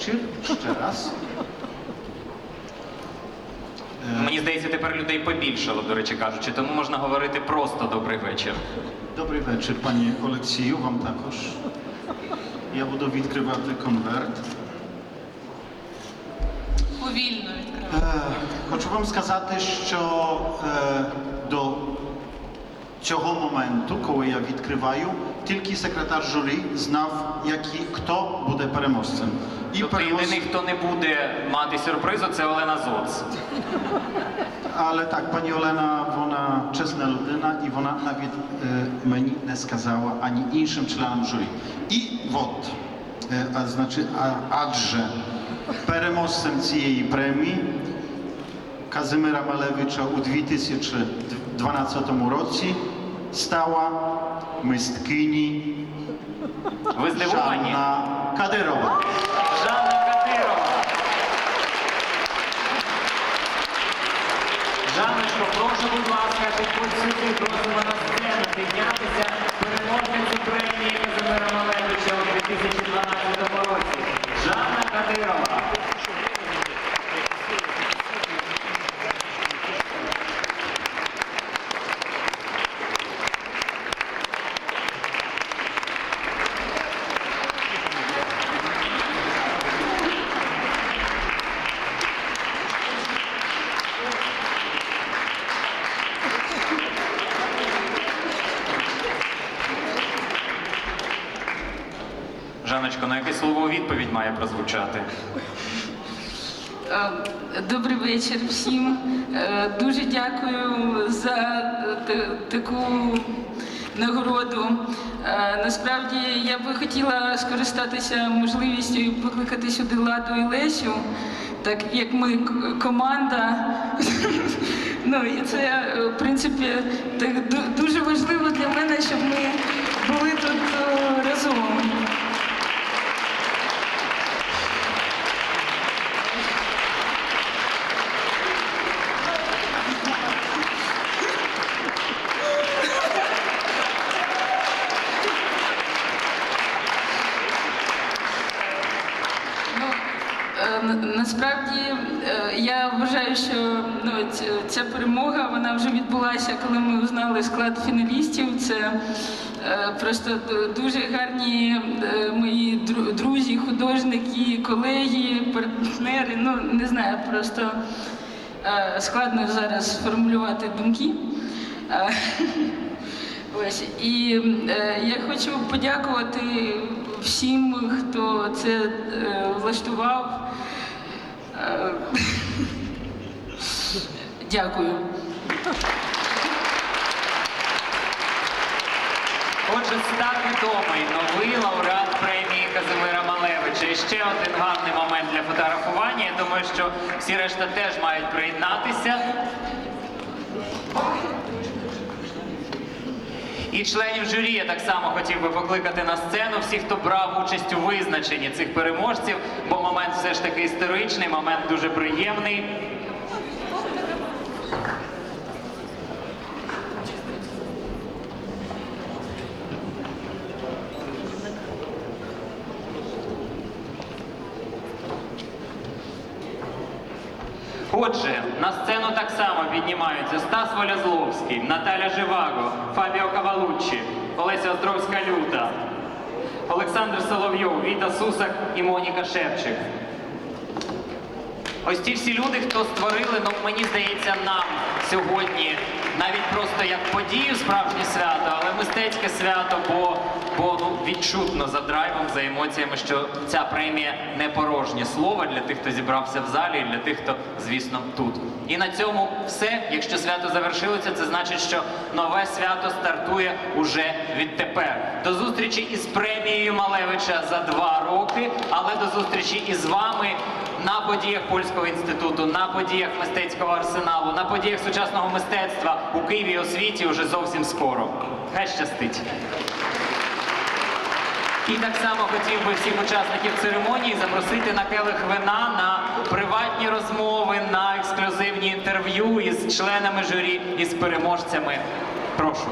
вечір ще раз. Мені здається, тепер людей побільшало, до речі кажучи, тому можна говорити просто добрий вечір. Добрий вечір, пані Олексію, вам також. Я буду відкривати конверт. Повільно відкривати. Е, хочу вам сказати, що е, до цього моменту, коли я відкриваю, тільки секретар журі знав, який, хто буде переможцем. І Тобто перемог- єдиний, хто не буде мати сюрпризу, це Олена Зоц. Але так, пані Олена, вона чесна людина і вона навіть е, мені не сказала ані іншим членам журі. І от, е, а, значить, а, адже переможцем цієї премії Казимира Малевича у 2012 році стала мисткині Ви здивовані? Жанна Кадирова. Жанна Кадирова. Жанночко, прошу, будь ласка, підходь сюди, просимо на сцену піднятися переможницю премії Казимира Малевича у 2012 році. Жанна Кадирова. Жанночко, ну яке слово відповідь має прозвучати? Добрий вечір всім. Е, Дуже дякую за таку нагороду. Е, Насправді я би хотіла скористатися можливістю і покликати сюди Ладу і Лесю, так як ми команда. Ну і це в принципі так дуже важливо для мене, щоб ми були тут е, разом. Ну, е, на- насправді е, я вважаю, що ну, ця перемога вона вже відбулася, коли ми узнали склад фіналістів. Це е, просто дуже гарні е, мої друзі, художники, колеги, партнери. Ну не знаю, просто складно зараз сформулювати думки. Ось і я хочу подякувати всім, хто це влаштував. Дякую. Отже, став відомий новий лауреат премії Казимира Малевича. І ще один гарний момент для фотографування. Я думаю, що всі решта теж мають приєднатися. І членів журі я так само хотів би покликати на сцену всіх, хто брав участь у визначенні цих переможців, бо момент все ж таки історичний, момент дуже приємний. Отже, на сцену так само піднімаються Стас Волязловський, Наталя Живаго, Фабіо Кавалуччі, Олеся Островська Люта, Олександр Соловйов, Віта Сусак і Моніка Шевчик. Ось ті всі люди, хто створили, ну мені здається, нам сьогодні навіть просто як подію справжнє свято, але мистецьке свято, бо, бо відчутно за драйвом, за емоціями, що ця премія не порожнє слово для тих, хто зібрався в залі, і для тих, хто, звісно, тут. І на цьому все. Якщо свято завершилося, це значить, що нове свято стартує уже відтепер. До зустрічі із премією Малевича за два роки, але до зустрічі із вами на подіях польського інституту, на подіях мистецького арсеналу, на подіях сучасного мистецтва у Києві і освіті уже зовсім скоро. Хай щастить. І так само хотів би всіх учасників церемонії запросити на келих вина на приватні розмови, на ексклюзивні інтерв'ю із членами журі, із переможцями. Прошу.